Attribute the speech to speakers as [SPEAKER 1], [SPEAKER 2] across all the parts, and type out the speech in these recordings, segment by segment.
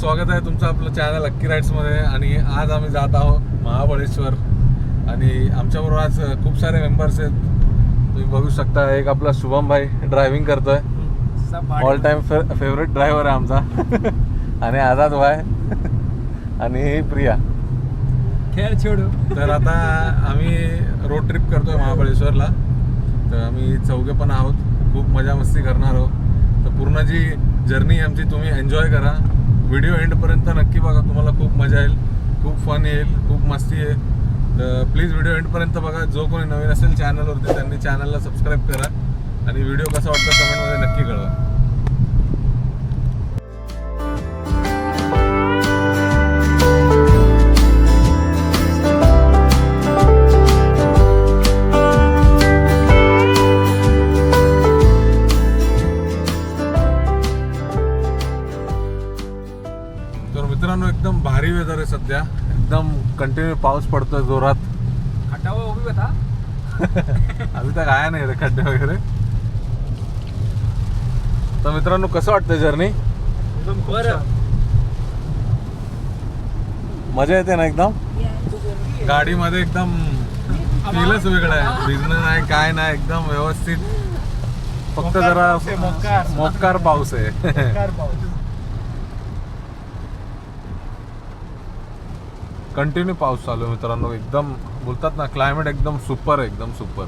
[SPEAKER 1] स्वागत आहे तुमचं आपलं चॅनल अक्की राईड्समध्ये आणि आज आम्ही जात आहोत महाबळेश्वर. आणि आमच्याबरोबर आज खूप सारे मेंबर्स आहेत. तुम्ही बघू शकता एक आपला शुभम भाई ड्रायव्हिंग करतोय. ऑल टाइम फेवरेट ड्रायव्हर आहे आमचा. आणि आझाद भाई. आणि प्रिया.
[SPEAKER 2] खेळ छोडू.
[SPEAKER 1] तर आता आम्ही रोड ट्रिप करतोय महाबळेश्वरला. तर आम्ही चौघे पण आहोत. खूप मजा मस्ती करणार आहोत. तर पूर्ण जी जर्नी आमची तुम्ही एन्जॉय करा. व्हिडिओ एंडपर्यंत नक्की बघा तुम्हाला खूप मजा येईल खूप फन येईल खूप मस्ती येईल तर प्लीज व्हिडिओ एंडपर्यंत बघा. जो कोणी नवीन असेल चॅनलवरती त्यांनी चॅनलला सबस्क्राईब करा. आणि व्हिडिओ कसा वाटतो कमेंटमध्ये नक्की कळवा. पाऊस पडतोय जोरात.
[SPEAKER 2] हटावा उभी बता
[SPEAKER 1] आम्ही तर काय नाही रे खड्डे वगैरे. तर मित्रांनो कसं वाटतंय जर्नी
[SPEAKER 2] बरं.
[SPEAKER 1] मजा येते ना एकदम? गाडीमध्ये एकदम फीलच वेगळा आहे. भिजणं नाही काय नाही एकदम व्यवस्थित. फक्त जरा
[SPEAKER 2] मोकार.
[SPEAKER 1] मोकार पाऊस आहे. कंटिन्यू पाऊस चालू आहे मित्रांनो. एकदम बोलतात ना क्लायमेट एकदम सुपर आहे एकदम सुपर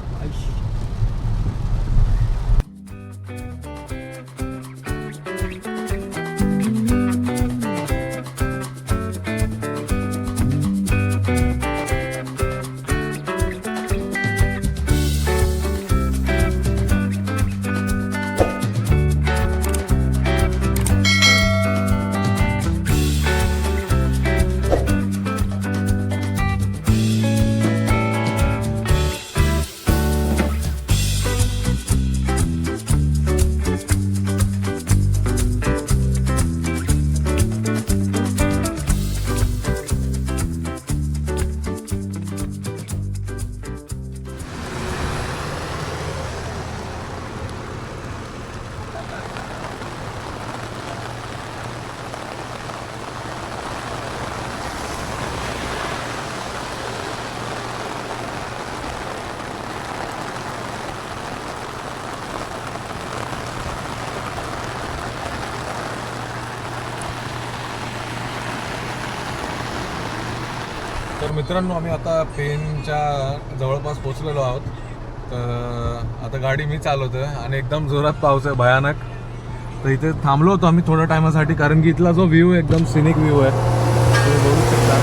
[SPEAKER 1] मित्रांनो आम्ही आता पेनच्या जवळपास पोहोचलेलो आहोत. तर आता गाडी मी चालवतो आणि एकदम जोरात पाऊस आहे भयानक. तर इथे थांबलो होतो आम्ही थोड्या टायमासाठी कारण की इथला जो व्ह्यू एकदम सिनिक व्ह्यू आहे. तुम्ही बघू शकता.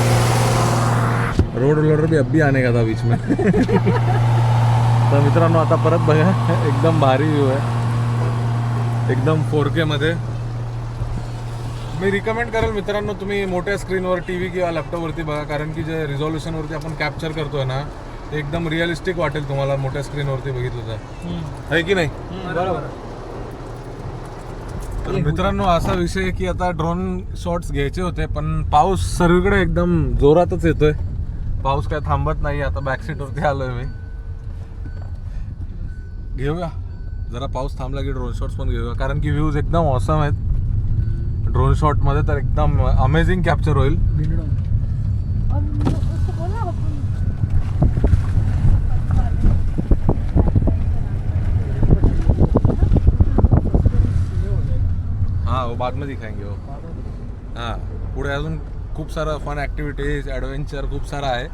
[SPEAKER 1] रोड रोलर बी अब्बी आणे का बीच में. तर मित्रांनो आता परत बघा एकदम भारी व्ह्यू आहे. एकदम फोर केमध्ये मी रिकमेंड करेल मित्रांनो तुम्ही मोठ्या स्क्रीनवर टी व्ही किंवा लॅपटॉपवरती बघा कारण की जे रिझॉल्युशनवरती आपण कॅप्चर करतोय ना ते एकदम रिअलिस्टिक वाटेल तुम्हाला मोठ्या स्क्रीनवरती बघितलं तर. आहे की नाही?
[SPEAKER 2] बरोबर.
[SPEAKER 1] तर मित्रांनो असा विषय आहे की आता ड्रोन शॉट्स घ्यायचे होते पण पाऊस सर्वीकडे एकदम जोरातच येतोय. पाऊस काय थांबत नाही आता बॅक सीटवरती आलोय मी. घेऊया. जरा पाऊस थांबला की ड्रोन शॉट्स पण घेऊया कारण की व्ह्यूज एकदम ऑसम आहेत. ड्रोन शॉटमध्ये तर एकदम अमेझिंग कॅप्चर होईल. हा वो बाद में दिखाएंगे वो हां पुढे अजून खूप सारं फन ॲक्टिव्हिटीज ॲडव्हेंचर खूप सारं आहे.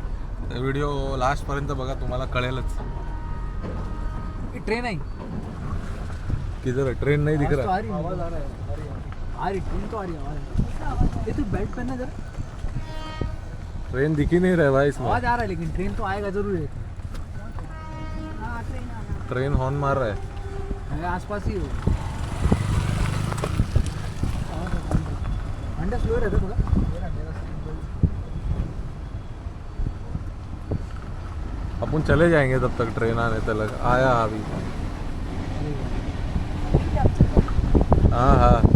[SPEAKER 1] तर व्हिडिओ लास्टपर्यंत बघा तुम्हाला कळेलच.
[SPEAKER 2] ट्रेन आहे.
[SPEAKER 1] किधर ट्रेन नाही दिख रही.
[SPEAKER 2] आवाज आ रहा है. आ रही ट्रेन तो आ रही आवाज़ ये तो बेल्ट पहनना जरा।
[SPEAKER 1] ट्रेन दिख ही नहीं रहा भाई इसमें।
[SPEAKER 2] आवाज़ आ रहा है लेकिन ट्रेन तो आएगा ज़रूर है
[SPEAKER 1] ट्रेन हॉर्न मार रहा है।
[SPEAKER 2] मेरे आसपास ही हो। अंडा स्लो रहता थोड़ा।
[SPEAKER 1] अपन चले जाएँगे तब तक ट्रेन आने तक। आया अभी। हाँ हाँ।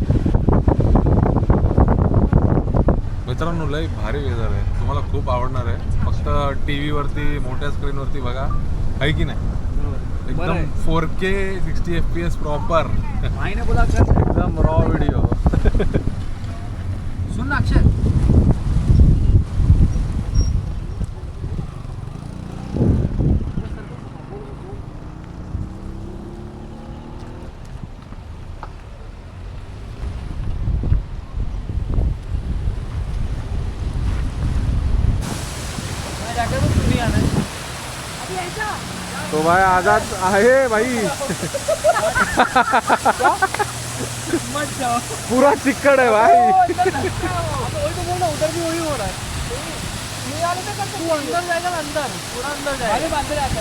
[SPEAKER 1] मित्रांनो लय भारी वेदर आहे. तुम्हाला खूप आवडणार आहे. फक्त टी व्हीवरती मोठ्या स्क्रीनवरती बघा. आहे की नाही? एकदम. Four K sixty F P S proper एकदम रॉ व्हिडिओ
[SPEAKER 2] सुन ना
[SPEAKER 1] भाई आजाद आहे भाई. पूरा चिक्कड आहे भाई.
[SPEAKER 2] उधर भी वही रहा तू अंदर जाएगा ना अंदर पूरा अंदर जाएगा अरे अंदर आता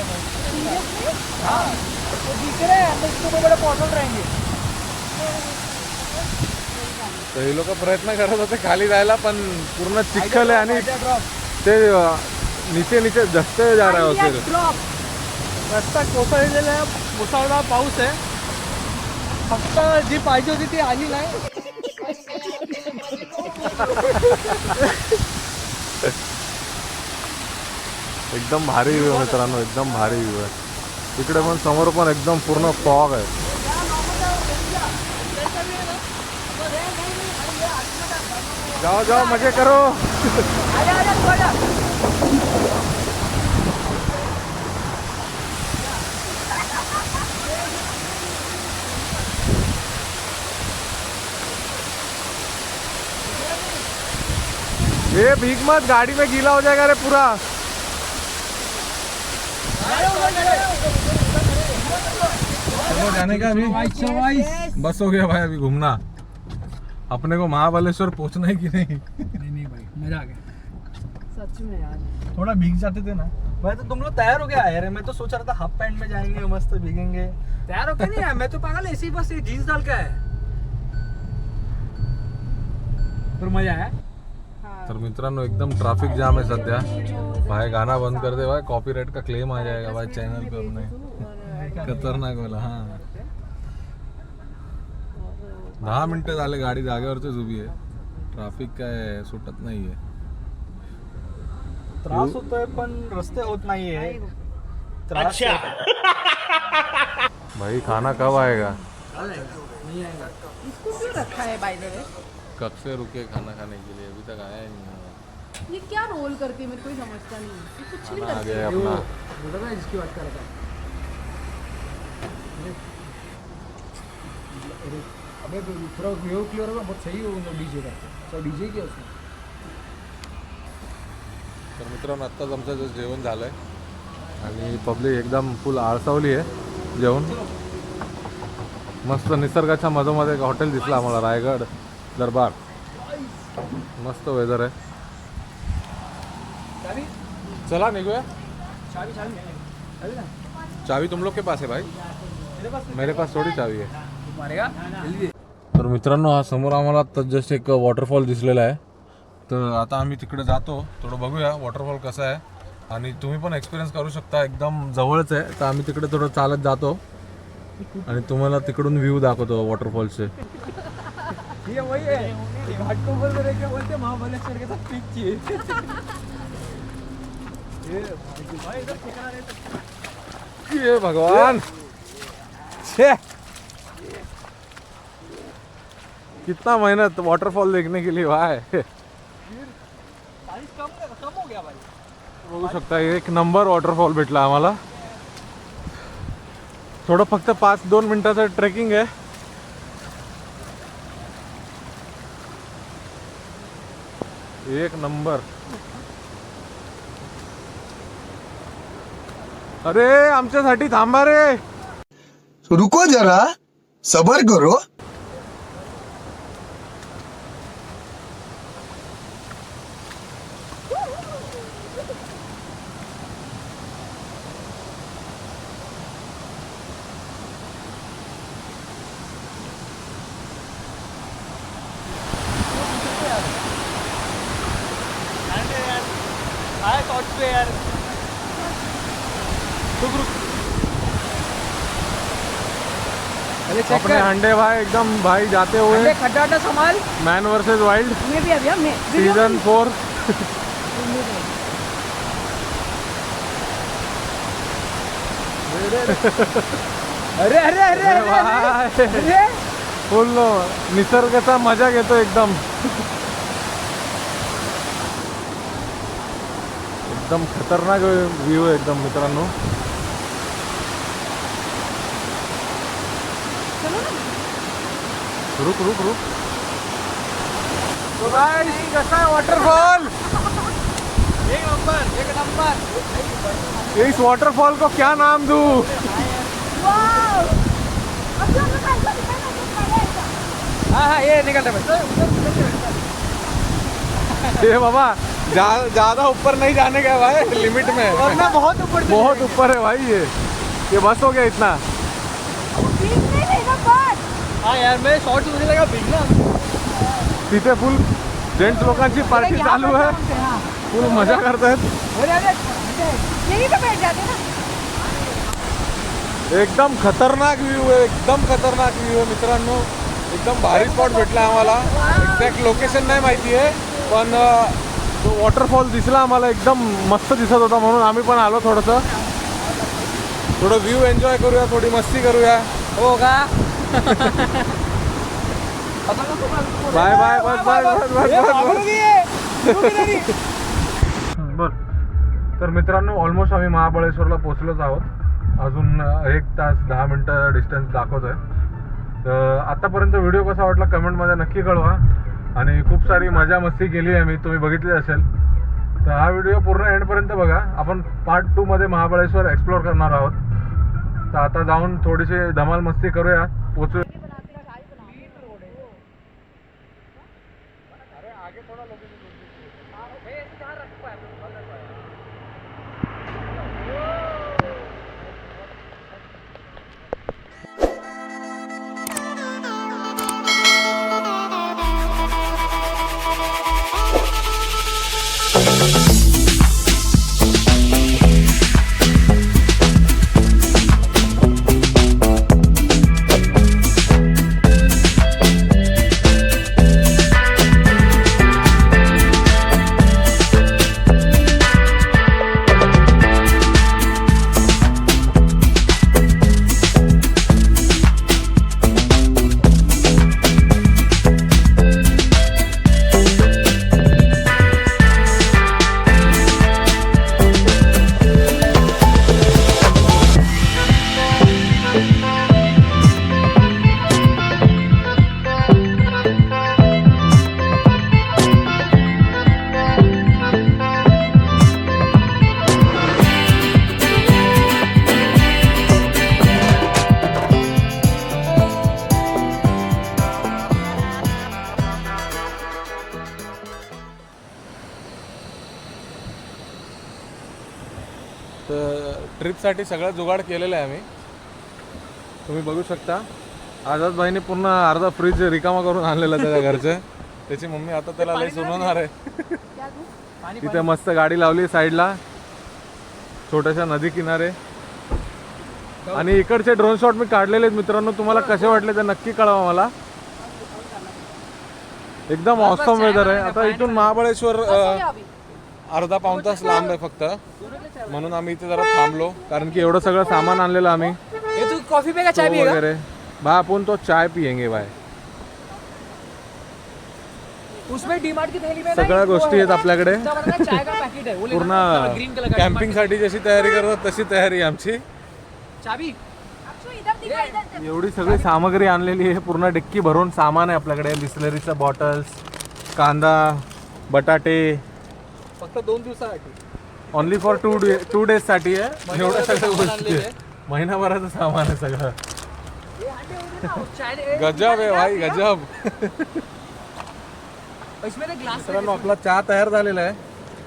[SPEAKER 2] वो दिख रहे अंदर इसके बड़े पोर्टल रहेंगे
[SPEAKER 1] तर हे लोक प्रयत्न करत होते खाली जायला पण पूर्ण चिखल आहे आणि ते नीचे नीचे धसते जा रहे होते
[SPEAKER 2] रस्ता कोसळलेला मुसळधार पाऊस आहे. फक्त जी पाहिजे होती ती आली नाही.
[SPEAKER 1] एकदम भारी व्ह्यू आहे मित्रांनो एकदम भारी व्ह्यू आहे. इकडे पण समोर पण एकदम पूर्ण फॉग आहे. जाओ जाओ मजे करो. ये भीख मत गाड़ी में गीला हो जाएगा रे पूरा। चलो जाने का अभी? बस हो गया भाई अभी घूमना। अपने को महाबलेश्वर पहुँचना है कि नहीं?
[SPEAKER 2] नहीं नहीं भाई मज़ा आ गया।
[SPEAKER 3] सच में यार।
[SPEAKER 1] थोड़ा भीग जाते थे ना।
[SPEAKER 2] मैं तो तुम लोग तैयार हो गया यार मैं तो सोच रहा था हाफ़ पैंट में जाएँगे मस्त भीगेंगे। तैयार हो क्या नहीं है मैं तो पागल ऐसे ही बस ये जीन्स डाल के आया पर मज़ा आया?
[SPEAKER 1] तर मित्रांनो एकदम ट्रॅफिक जाम आहे सध्या. भाई गाना बंद कर दे भाई. कॉपीराइट का क्लेम आ जाएगा भाई चैनल पे अपने. खतरनाक वाला हा. दहा मिनिटं झाले गाडी जागेवरतीच उभी आहे. ट्रॅफिक काय सुटत नाहीये.
[SPEAKER 2] त्रास होतोय पण रस्ते होत नाहीये. त्रास
[SPEAKER 1] भाई खाना कब आएगा?
[SPEAKER 3] इसको क्यों रखा है बाय द वे
[SPEAKER 1] कब से रुके खाना खाने के लिए अभी तक आया ही नहीं
[SPEAKER 3] ये क्या रोल करती है मेरे को ही समझता नहीं ये कुछ नहीं करती।
[SPEAKER 1] गया अपना।
[SPEAKER 2] बोल रहा जिसकी बात कर रहा था। अबे पूरा व्यू क्लियर होगा बहुत सही होगा डीजे का। सर डीजे क्या उसमें
[SPEAKER 1] तर मित्रांनो आत्ताच आमचं जेवण झालंय आणि पब्लिक एकदम फुल आळसावली आहे जेवण. मस्त निसर्गाच्या मधोमध्ये एक हॉटेल दिसलं आम्हाला रायगड. दरबार. मस्त वेदर आहे. चला निघूया. चावी तुम लोग के पास है भाई.
[SPEAKER 2] मेरे पास
[SPEAKER 1] थोडी चावी आहे तर मित्रांनो हा समोर आम्हाला जस्ट एक वॉटरफॉल दिसलेला आहे. तर आता आम्ही तिकडे जातो. थोडं बघूया वॉटरफॉल कसा आहे. आणि तुम्ही पण एक्सपिरियन्स करू शकता. एकदम जवळच आहे. तर आम्ही तिकडे थोडं चालत जातो. आणि तुम्हाला तिकडून व्ह्यू दाखवतो वॉटरफॉलचे
[SPEAKER 2] ये वही है। घाटकोपर में क्या बोलते हैं महाबलेश्वर के साथ पिक चाहिए ये भाई इधर ठिकाना रहता
[SPEAKER 1] ये भगवान। छे। कितना मेहनत वाटरफॉल देखने के लिए
[SPEAKER 2] हो भाई।
[SPEAKER 1] बघू शकता एक नंबर वॉटरफॉल भेटला आम्हाला। थोडं फक्त पाच दोन मिनिटाचं ट्रेकिंग आहे. एक नंबर. अरे आमच्यासाठी थांबा रे.
[SPEAKER 4] रुको जरा. सबर करो.
[SPEAKER 1] अंडे भाई एकदम भाई जाते हुए। Man versus wild season four
[SPEAKER 2] अरे अरे अरे अरे
[SPEAKER 1] फुल निसर्गाचा मजा घेतो एकदम। एकदम खतरनाक व्ह्यू एकदम मित्रांनो. रुक रुक रुक। तो गाइस कसा है वॉटरफॉल
[SPEAKER 2] एक नंबर एक नंबर।
[SPEAKER 1] इस वाटरफॉल को क्या नाम दूँ?
[SPEAKER 3] है
[SPEAKER 2] हाँ ये निकलता है
[SPEAKER 1] ये बाबा ज़्यादा ऊपर नहीं जाने का भाई लिमिट में। है।
[SPEAKER 2] वरना बहुत ऊपर
[SPEAKER 1] बहुत ऊपर है भाई ये। ये बस हो गया इतना।
[SPEAKER 2] हाँ यार मैं शॉर्ट भीगना
[SPEAKER 1] तिथे फुल जेंट्स लोकांची पार्टी चालू आहे. फुल मजा करतायत.
[SPEAKER 2] हो जाएगा
[SPEAKER 3] यही तो बैठ जाते ना?
[SPEAKER 1] एकदम खतरनाक व्ह्यू आहे एकदम खतरनाक व्ह्यू आहे मित्रांनो. एकदम भारी स्पॉट भेटला आम्हाला. एक्झॅक्ट लोकेशन नाही माहिती आहे पण अं, तो वॉटरफॉल दिसला आम्हाला. एकदम मस्त दिसत होता म्हणून आम्ही पण आलो थोडंसं. थोडं व्ह्यू एन्जॉय करूया थोडी मस्ती करूया.
[SPEAKER 2] होगा
[SPEAKER 1] बाय बाय बस बाय बस बस बस बर. तर मित्रांनो ऑलमोस्ट आम्ही महाबळेश्वरला पोहोचलोच आहोत. अजून एक तास दहा मिनटं डिस्टन्स दाखवत आहे तर आतापर्यंत व्हिडिओ कसा वाटला कमेंटमध्ये नक्की कळवा. आणि खूप सारी मजा मस्ती केली आहे मी. तुम्ही बघितली असेल. तर हा व्हिडिओ पूर्ण एंडपर्यंत बघा. आपण पार्ट टूमध्ये महाबळेश्वर एक्सप्लोअर करणार आहोत. तर आता जाऊन थोडीशी धमाल मस्ती करूया पोचू तर ट्रिपसाठी सगळं जुगाड केलेलं आहे आम्ही. तुम्ही बघू शकता. आझाद भाईने पूर्ण अर्धा फ्रीज रिकामा करून आणलेला त्याच्या घरचं. त्याची मम्मी आता त्याला लई सुनवणार आहे. तिथे मस्त गाडी लावली साईडला. छोट्याशा नदी किनारे. आणि इकडचे ड्रोन शॉट मी काढलेले आहेत मित्रांनो. तुम्हाला कसे वाटले ते नक्की कळवा मला. एकदम ऑसम वेदर आहे. आता इथून महाबळेश्वर अर्धा पाऊण तास लांब आहे फक्त. म्हणून आम्ही इथे जरा थांबलो. कारण की एवढं सगळं सामान आणलेलं आम्ही.
[SPEAKER 2] ये तू कॉफी पिएगा चाय
[SPEAKER 1] तो
[SPEAKER 2] पिएगा
[SPEAKER 1] वगैरे. बा आपण तो चाय पियेंगे बाय.
[SPEAKER 2] उसमें डीमार्ट की थैली में ना
[SPEAKER 1] सगळ्या
[SPEAKER 2] एक वो
[SPEAKER 1] गोष्टी
[SPEAKER 2] है,
[SPEAKER 1] आहेत आपल्याकडे.
[SPEAKER 2] उसका बना ना चाय का पैकेट है वो लेना
[SPEAKER 1] पूर्ण
[SPEAKER 2] ग्रीन कलर का
[SPEAKER 1] कॅम्पिंगसाठी जशी तयारी करतात तशी तयारी आमची.
[SPEAKER 2] चाबी.
[SPEAKER 1] एवढी सगळी सामग्री आणलेली आहे. पूर्ण डिक्की भरून सामान आहे आपल्याकडे. बिस्लरीचं बॉटल्स कांदा बटाटे
[SPEAKER 2] फक्त दोन दिवसासाठी.
[SPEAKER 1] Only for two day two डेजसाठी आहे. एवढ्या सगळ्या
[SPEAKER 2] सामान
[SPEAKER 1] गोष्टी आहे. महिनाभराचं सामान आहे सगळं. गजब आहे भाई गजब.
[SPEAKER 2] इसमें ना ग्लास
[SPEAKER 1] मित्रांनो आपला चहा तयार झालेला आहे.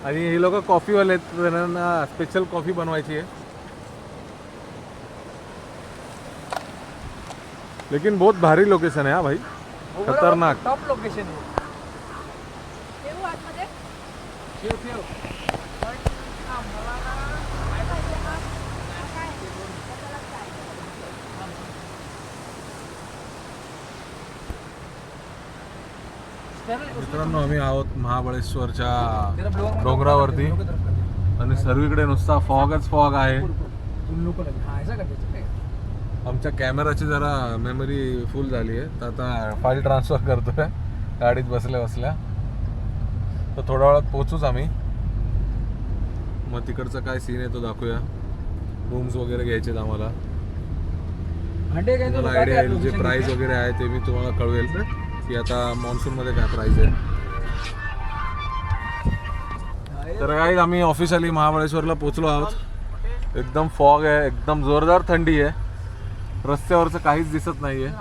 [SPEAKER 1] आणि हे लोक कॉफीवाले आहेत. त्यांना स्पेशल कॉफी बनवायची आहे. लेकिन बहुत भारी लोकेशन है हाँ भाई. खतरनाक.
[SPEAKER 2] टॉप लोकेशन है
[SPEAKER 3] ठेवू आतमध्ये
[SPEAKER 2] ठेव ठेव
[SPEAKER 1] मित्रांनो आम्ही आहोत महाबळेश्वरच्या डोंगरावरती. आणि सर्वीकडे नुसता फॉगच फॉग आहे. आमच्या कॅमेराची जरा मेमरी फुल झाली आहे. तर आता फाईल ट्रान्सफर करतोय. गाडीत बसल्या बसल्या. तर थोड्या वेळात पोचूच आम्ही. मग तिकडचं काय सीन आहे तो दाखवूया. रूम्स वगैरे घ्यायचे आहेत आम्हाला तुम्हाला आयडिया येईल जे प्राइस वगैरे आहे ते मी तुम्हाला कळवेल. की आता मान्सूनमध्ये काय प्राइस आहे. तर काय आम्ही ऑफिशियली महाबळेश्वरला पोचलो आहोत. एकदम फॉग आहे एकदम जोरदार थंडी आहे. रस्त्यावरचं काहीच दिसत नाही आहे.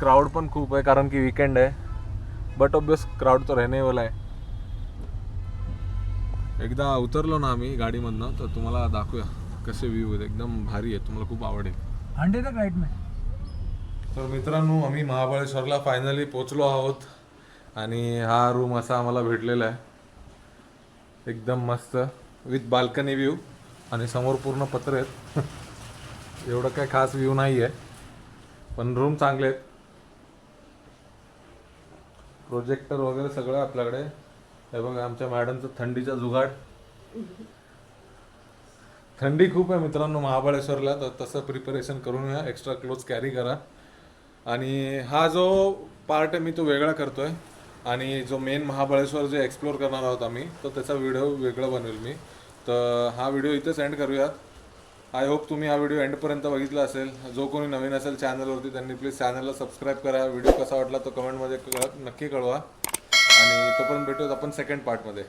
[SPEAKER 1] क्राऊड पण खूप आहे कारण की वीकेंड आहे. बट ऑब्वियस क्राऊड तर रहने वाला आहे. एकदा उतरलो ना आम्ही गाडीमधनं तर तुम्हाला दाखवूया कसे व्ह्यू आहेत. एकदम भारी आहे तुम्हाला खूप आवडेल.
[SPEAKER 2] राईट में
[SPEAKER 1] तर मित्रांनो आम्ही महाबळेश्वरला फायनली पोचलो आहोत. आणि हा रूम असा आम्हाला भेटलेला आहे. एकदम मस्त. विथ बाल्कनी व्ह्यू आणि समोर पूर्ण पत्र आहेत. एवढं काय खास व्ह्यू नाही आहे पण रूम चांगले आहेत. प्रोजेक्टर वगैरे सगळं आपल्याकडे. हे बघा आमच्या मॅडमचं थंडीचा जुगाड. थंडी खूप आहे मित्रांनो महाबळेश्वरला तर तसं प्रिपरेशन करून घ्या. एक्स्ट्रा क्लोथ कॅरी करा. आणि हा जो पार्ट आहे मी तो वेगळा करतोय. आणि जो मेन महाबळेश्वर जे एक्सप्लोर करणार आहोत आम्ही तर त्याचा व्हिडिओ वेगळा बनवेल मी. तर हा व्हिडिओ इथेच एंड करूयात. आय होप तुम्ही हा व्हिडिओ एंडपर्यंत बघितला असेल. जो कोणी नवीन असेल चॅनलवरती त्यांनी प्लीज चॅनलला सबस्क्राईब करा. व्हिडिओ कसा वाटला तो कमेंटमध्ये नक्की कळवा. आणि तोपर्यंत भेटूयात आपण सेकंड पार्टमध्ये